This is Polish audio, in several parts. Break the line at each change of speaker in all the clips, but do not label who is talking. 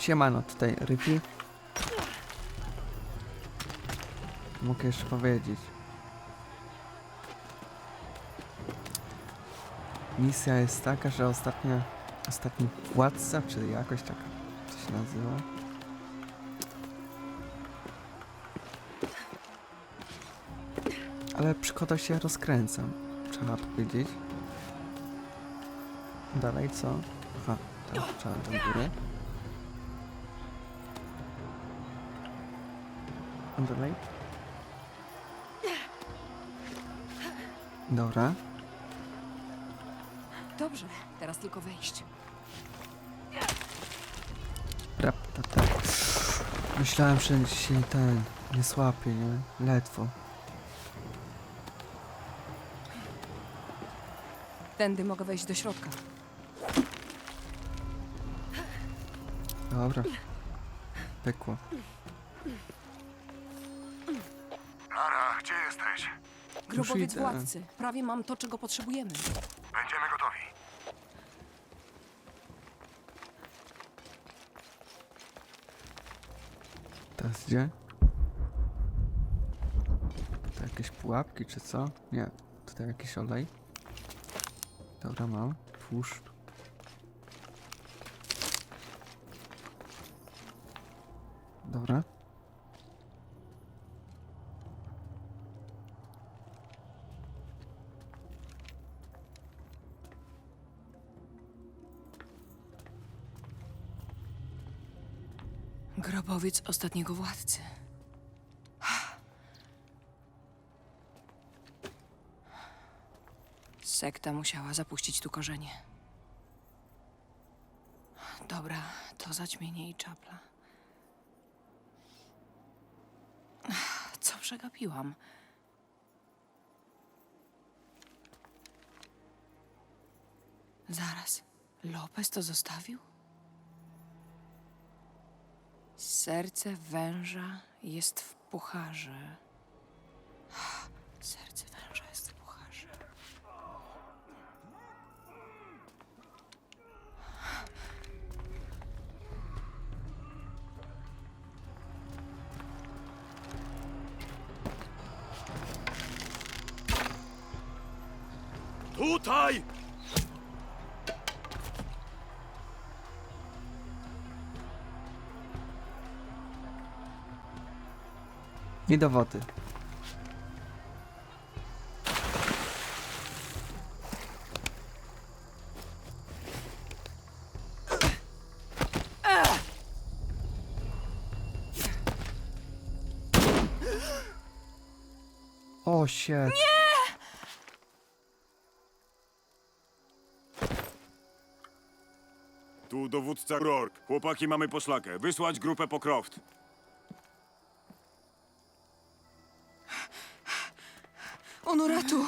Siemano, tutaj Ryki. Mogę jeszcze powiedzieć. Misja jest taka, że ostatnia, ostatni władca, czy jakoś tak to się nazywa. Ale przygoda się rozkręcam, trzeba powiedzieć. Dalej co? Aha, tam trzeba do góry. Dalej? Dobra.
Dobrze, teraz tylko wejść.
Rap, ta, ta. Myślałem, że się ten nie słapie, nie? Ledwo.
Tędy mogę wejść do środka.
Dobra. Pekło.
Grobowiec
idę.
władcy. Prawie mam to, czego potrzebujemy.
Będziemy gotowi.
Teraz gdzie? Tutaj jakieś pułapki czy co? Nie. Tutaj jakiś olej. Dobra, mam. Tłuszcz.
Grobowiec ostatniego władcy. Sekta musiała zapuścić tu korzenie. Dobra, to zaćmienie i czapla. Co przegapiłam? Zaraz, Lopez to zostawił? Serce węża jest w pucharze. Serce węża jest w pucharze.
Tutaj!
I do wody. O się.
Tu dowódca Rourke. Chłopaki, mamy poszlakę. Wysłać grupę po Croft.
Honoratu!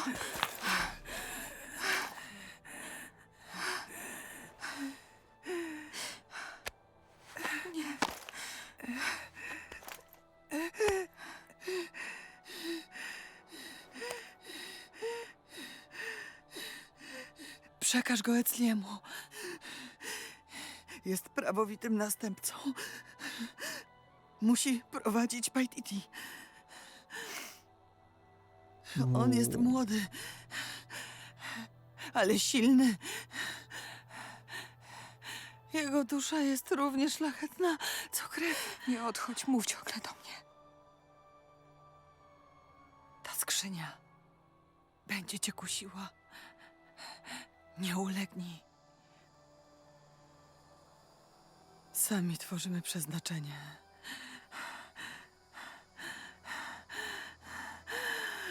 Przekaż go Ecliemu. Jest prawowitym następcą. Musi prowadzić Paititi. On jest młody, ale silny. Jego dusza jest równie szlachetna, co krew.
Nie odchodź, mów ciągle do mnie.
Ta skrzynia będzie cię kusiła. Nie ulegnij. Sami tworzymy przeznaczenie.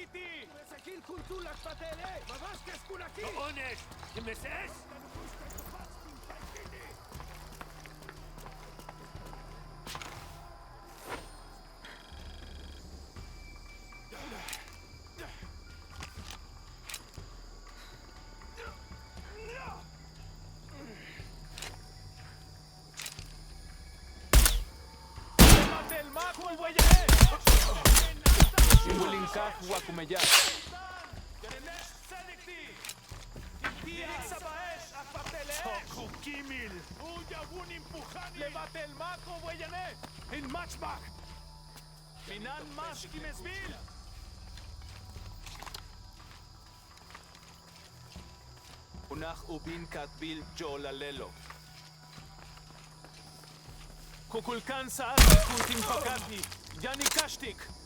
City! Mesechil kuntulat patele! Eh. Mavaskes kunaki! Ones! Meses! Mate el mago, el Unach ubin katbil jolalelo. Kukulkan saat kuntin pakadbi. Yani kashtik.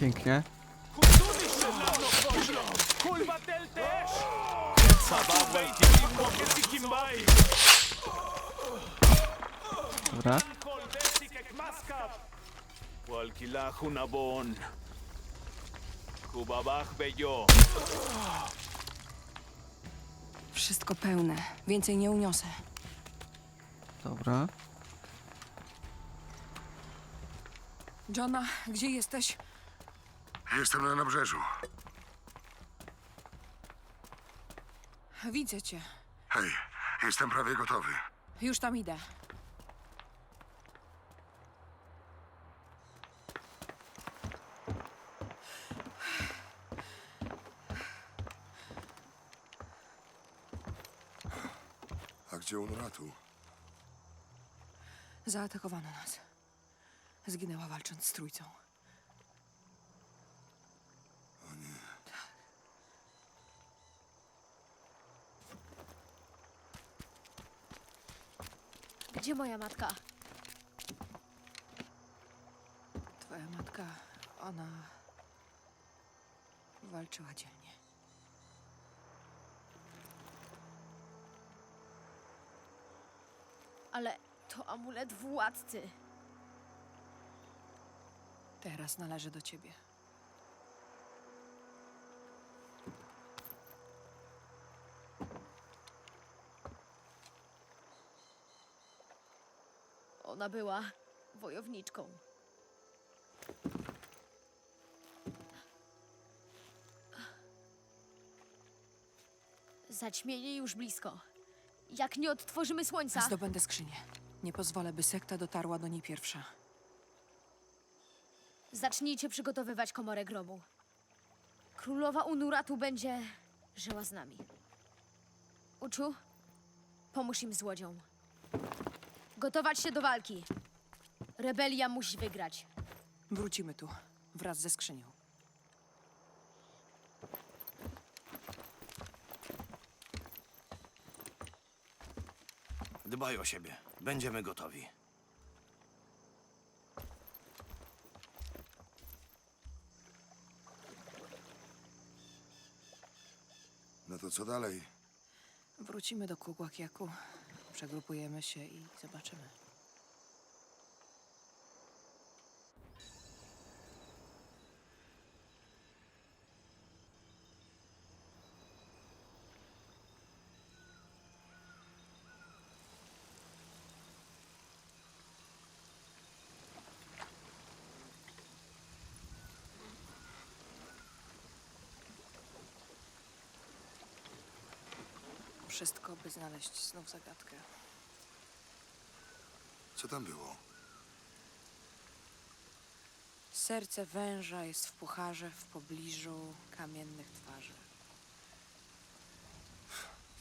Pięknie. Dobra.
Bejo.
Wszystko pełne. Więcej nie uniosę.
Dobra.
Johna, gdzie jesteś?
Jestem na nabrzeżu.
Widzę cię.
Hej, jestem prawie gotowy.
Już tam idę.
Gdzie Unratu?
Zaatakowano nas. Zginęła walcząc z trójcą.
Gdzie moja matka?
Twoja matka, ona walczyła dzielnie.
Ale to amulet władcy.
Teraz należy do ciebie.
Ona była wojowniczką. Zaćmienie już blisko. Jak nie odtworzymy słońca,
Zdobędę skrzynię. Nie pozwolę, by sekta dotarła do niej pierwsza.
zacznijcie przygotowywać komorę grobu. Królowa Unuratu będzie żyła z nami. Uczu, pomóż im z łodzią. Gotować się do walki. Rebelia musi wygrać.
Wrócimy tu, wraz ze skrzynią.
Dbaj o siebie. Będziemy gotowi.
No to co dalej?
Wrócimy do Kugłakiaku, przegrupujemy się i zobaczymy. Wszystko, by znaleźć znów zagadkę.
Co tam było?
Serce węża jest w pucharze w pobliżu kamiennych twarzy.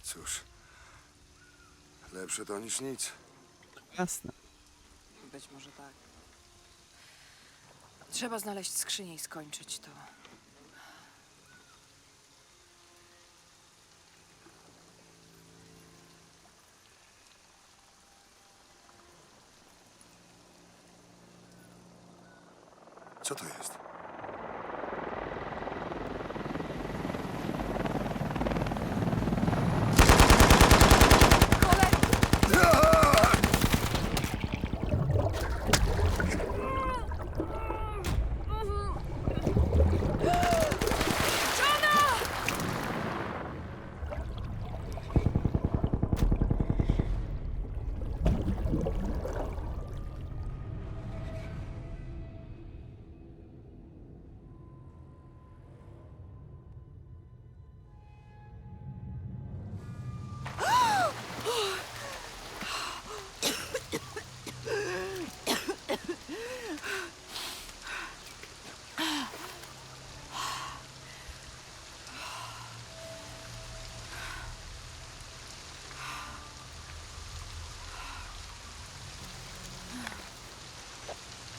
Cóż, lepsze to niż nic.
Jasne.
Być może tak. Trzeba znaleźć skrzynię i skończyć to.
Co to jest?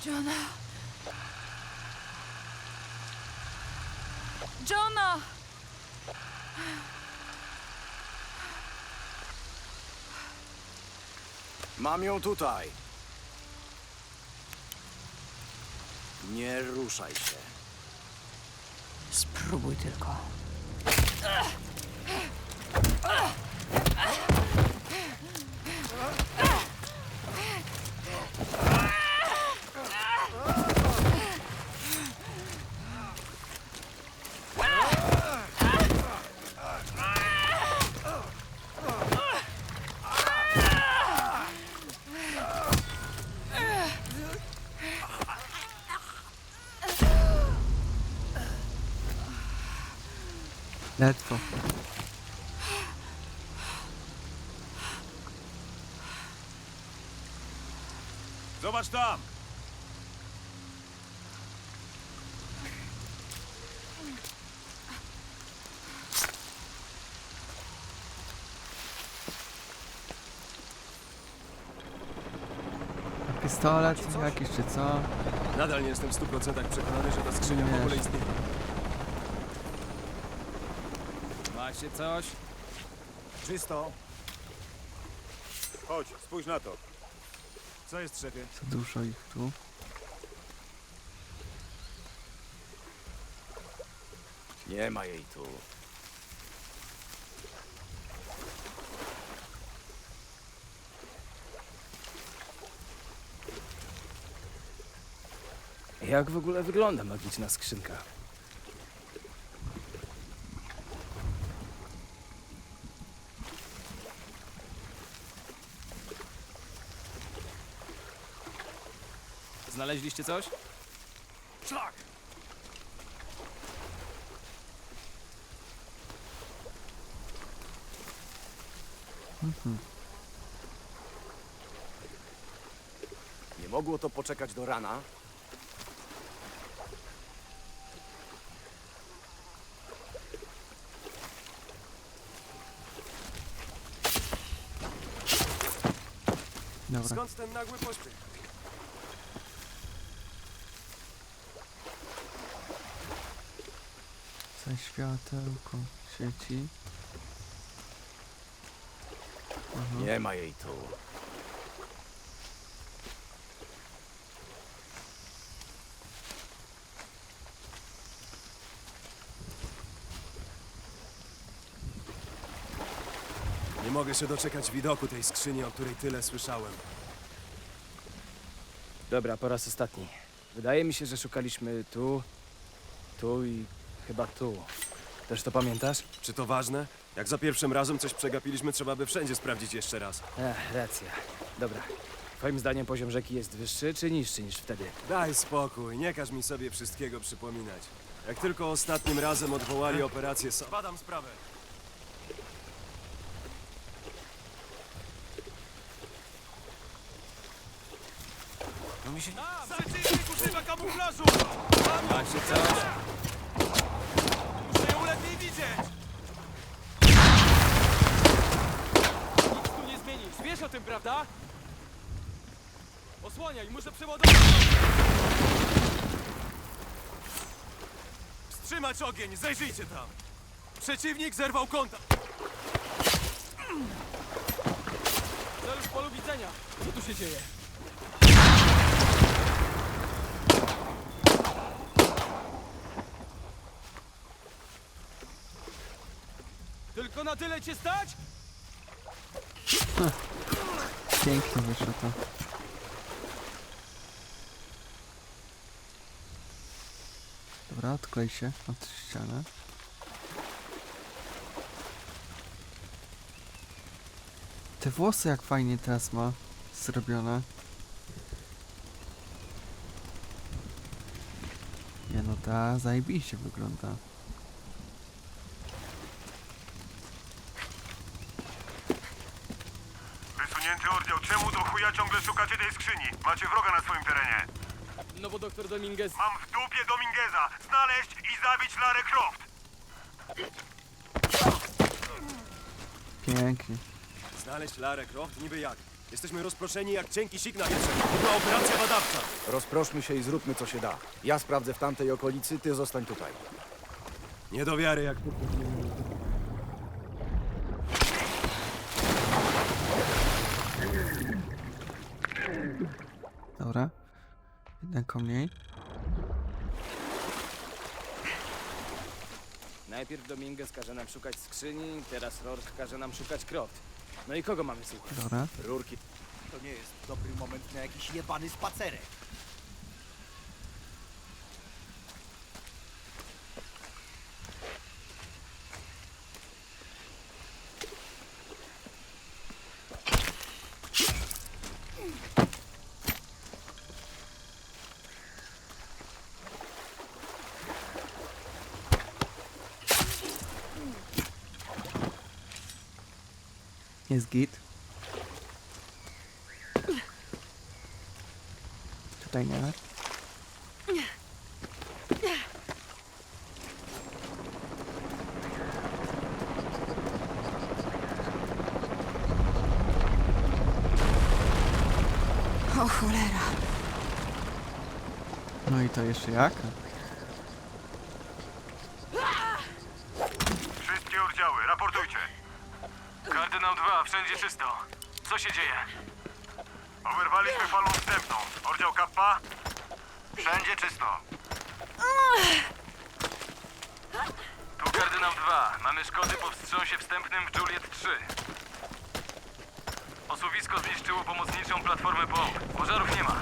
Johna. Johna!
Mam ją tutaj. Nie ruszaj się.
Spróbuj tylko.
Ledwo.
Zobacz tam!
Pistolet jakiś czy co?
Nadal nie jestem w 100% przekonany, że ta skrzynia w
Wiesz.
ogóle istnieje.
Macie coś?
Czysto.
Chodź, spójrz na to.
Co jest, szefie?
Co dużo ich tu.
Nie ma jej tu.
Jak w ogóle wygląda magiczna skrzynka? Znaleźliście coś?
Szlak!
Nie mogło to poczekać do rana?
Dobra.
Skąd ten nagły pośpiech?
Za światełko świeci. Aha.
Nie ma jej tu.
Nie mogę się doczekać widoku tej skrzyni, o której tyle słyszałem.
Dobra, po raz ostatni. Wydaje mi się, że szukaliśmy tu, tu i chyba tu. Też to pamiętasz?
Czy to ważne? Jak za pierwszym razem coś przegapiliśmy, trzeba by wszędzie sprawdzić jeszcze raz.
Ech, racja. Dobra. Twoim zdaniem poziom rzeki jest wyższy czy niższy niż wtedy?
Daj spokój, nie każ mi sobie wszystkiego przypominać. Jak tylko ostatnim razem odwołali operację, so... Badam sprawę.
No mi się...
Przeciwnik używa kamuflażu!
Macie coś?
Muszę Nic tu nie zmienisz, wiesz o tym, prawda? Osłaniaj, muszę przeładować! Wstrzymać ogień, zajrzyjcie tam! Przeciwnik zerwał kontakt! Cel w polu widzenia. Co tu się dzieje? Tylko na tyle cię stać?
Pięknie wyszło to. Dobra, odklej się od ściany. Te włosy jak fajnie teraz ma zrobione. Nie no, ta zajebiście wygląda.
Wysunięty oddział, czemu do chuja ciągle szukacie tej skrzyni? Macie wroga na swoim terenie.
No bo doktor Dominguez...
Mam w dupie Domingueza. Znaleźć i zabić Larę Croft.
Pięknie.
Znaleźć Larę Croft? Niby jak? Jesteśmy rozproszeni jak cienki sik na wietrze. To była operacja badawcza.
Rozproszmy się i zróbmy co się da. Ja sprawdzę w tamtej okolicy, ty zostań tutaj.
Nie do wiary jak...
Dobra. Jednego mniej.
Najpierw Dominguez każe nam szukać skrzyni, teraz Rourke każe nam szukać Croft. No i kogo mamy słuchać?
Dobra.
Rurki.
To nie jest dobry moment na jakiś jebany spacerek.
Jest git. Tutaj nie.
O cholera.
No i to jeszcze jak?
Wszystkie oddziały, raportujcie.
Kardynał 2, wszędzie czysto. Co się dzieje?
Oberwaliśmy falą wstępną. Oddział Kappa? Wszędzie czysto.
Tu kardynał 2. Mamy szkody po wstrząsie wstępnym w Juliet 3. Osuwisko zniszczyło pomocniczą platformę pomp. Pożarów nie ma.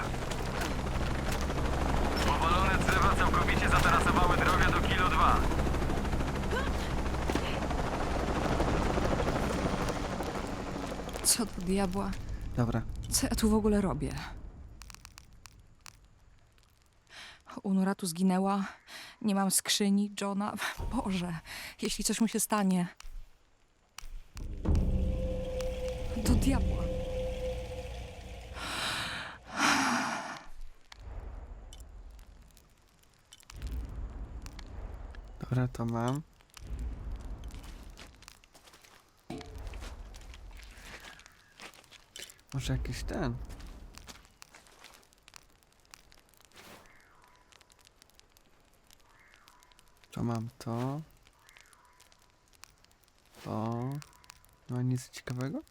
Powalone drzewa całkowicie zatarasowały drogę do Kilo 2.
Co do diabła?
Dobra.
Co ja tu w ogóle robię? Unura tu zginęła. Nie mam skrzyni Johna. Boże, jeśli coś mu się stanie. Do diabła.
Dobra, to mam. Może jakiś ten. To mam to. To. No nic ciekawego?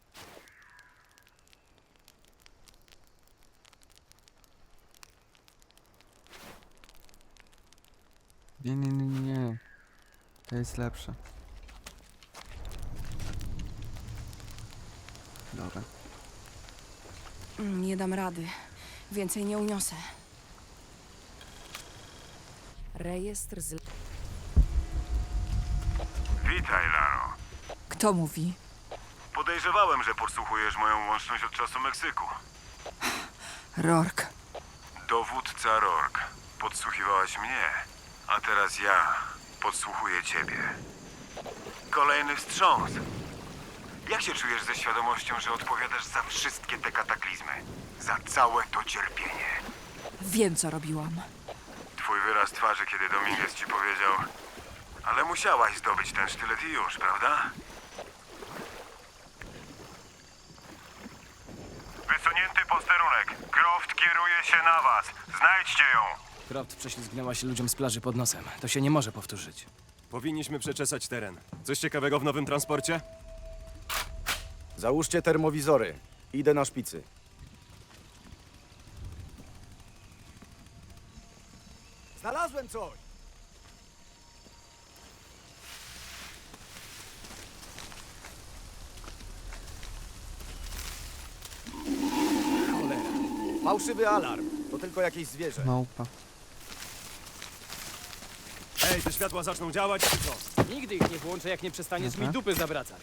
Nie, nie, nie, nie. To jest lepsze. Dobra.
Mm, Nie dam rady. Więcej nie uniosę. Rejestr z...
Witaj, Laro.
Kto mówi?
Podejrzewałem, że podsłuchujesz moją łączność od czasu Meksyku.
Rork.
Dowódca Rork. Podsłuchiwałaś mnie, a teraz ja podsłuchuję ciebie. Kolejny wstrząs. Jak się czujesz ze świadomością, że odpowiadasz za wszystkie te kataklizmy? Za całe to cierpienie?
Wiem, co robiłam.
Twój wyraz twarzy, kiedy Dominguez ci powiedział... Ale musiałaś zdobyć ten sztylet i już, prawda? Wysunięty posterunek. Croft kieruje się na was. Znajdźcie ją.
Croft prześlizgnęła się ludziom z plaży pod nosem. To się nie może powtórzyć.
Powinniśmy przeczesać teren. Coś ciekawego w nowym transporcie?
Załóżcie termowizory. Idę na szpicy. Znalazłem coś! Cholera. Fałszywy alarm. To tylko jakieś zwierzę.
Małpa.
Ej, te światła zaczną działać, czy co?
Nigdy ich nie włączę, jak nie przestaniesz
Dobra.
mi dupy zawracać.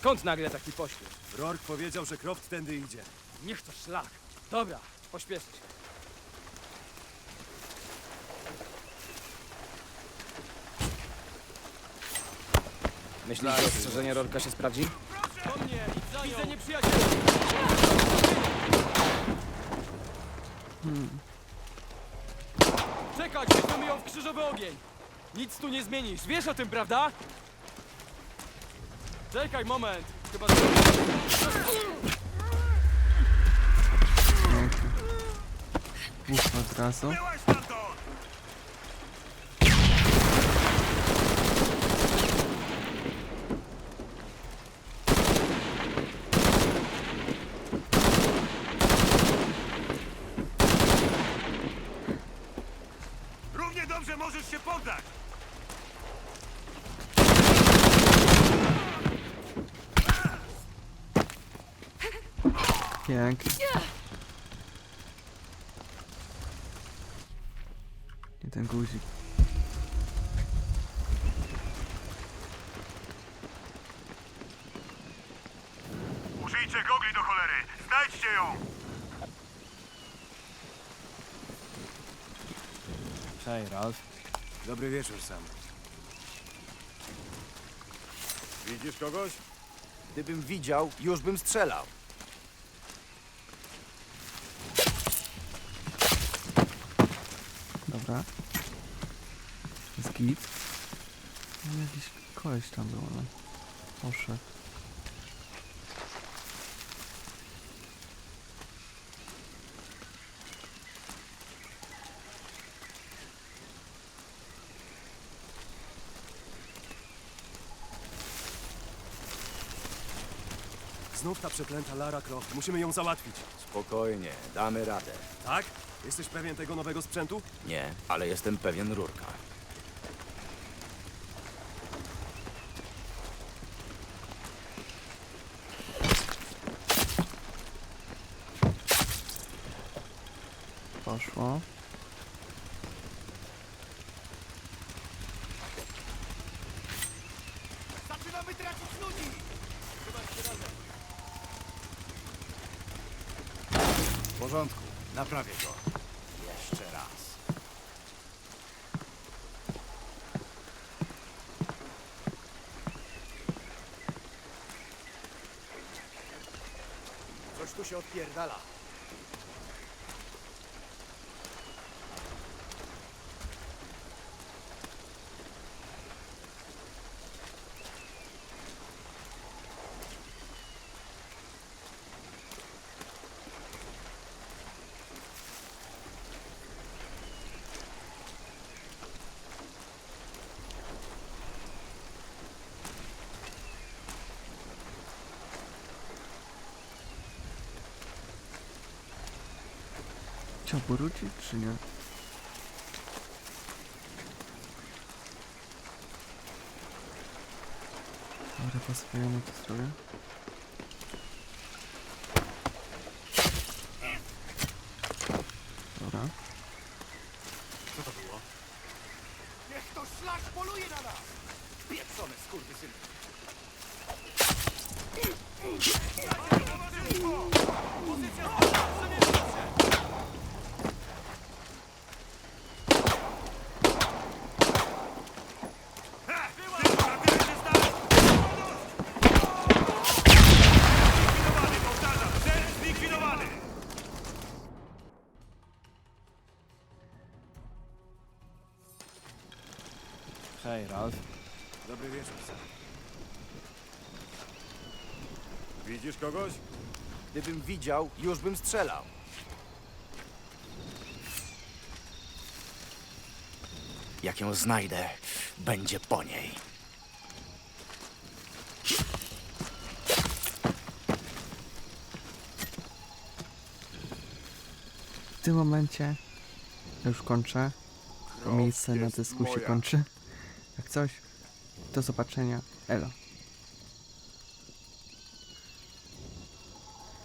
Skąd nagle taki pośpiech?
Rourke powiedział, że Croft tędy idzie.
Niech to szlak. Dobra, pośpieszę się. Myślisz, że ostrzeżenie Rorka się sprawdzi?
Do mnie! Widzę nieprzyjaciela! Czekać, weźmiemy ją w krzyżowy ogień! Nic tu nie zmienisz, wiesz o tym, prawda? Czekaj, moment! Chyba...
Puszczę od razu.
Równie dobrze możesz się poddać!
Pięknie. Jeden guzik.
Użyjcie gogli do cholery! Znajdźcie ją!
Cześć, Ralph.
Dobry wieczór, Sam.
Widzisz kogoś?
Gdybym widział, już bym strzelał.
Dobra. Jest git. No, jakiś koleś tam był, ale poszedł.
Znów ta przeklęta Lara Croft. Musimy ją załatwić.
Spokojnie, damy radę.
Tak? Jesteś pewien tego nowego sprzętu?
Nie, ale jestem pewien rurka.
Poszło.
Zaczynamy tracić ludzi! W porządku, naprawię go. Jeszcze raz. Coś tu się odpierdala.
Chciał powrócić, czy nie? Dobra, po swojemu to zrobię.
Cześć, Ralph.
Dobry wieczór, Sam.
Widzisz kogoś?
Gdybym widział, już bym strzelał. Jak ją znajdę, będzie po niej.
W tym momencie już kończę. To miejsce na dysku się kończy. Jak coś, do zobaczenia. Elo.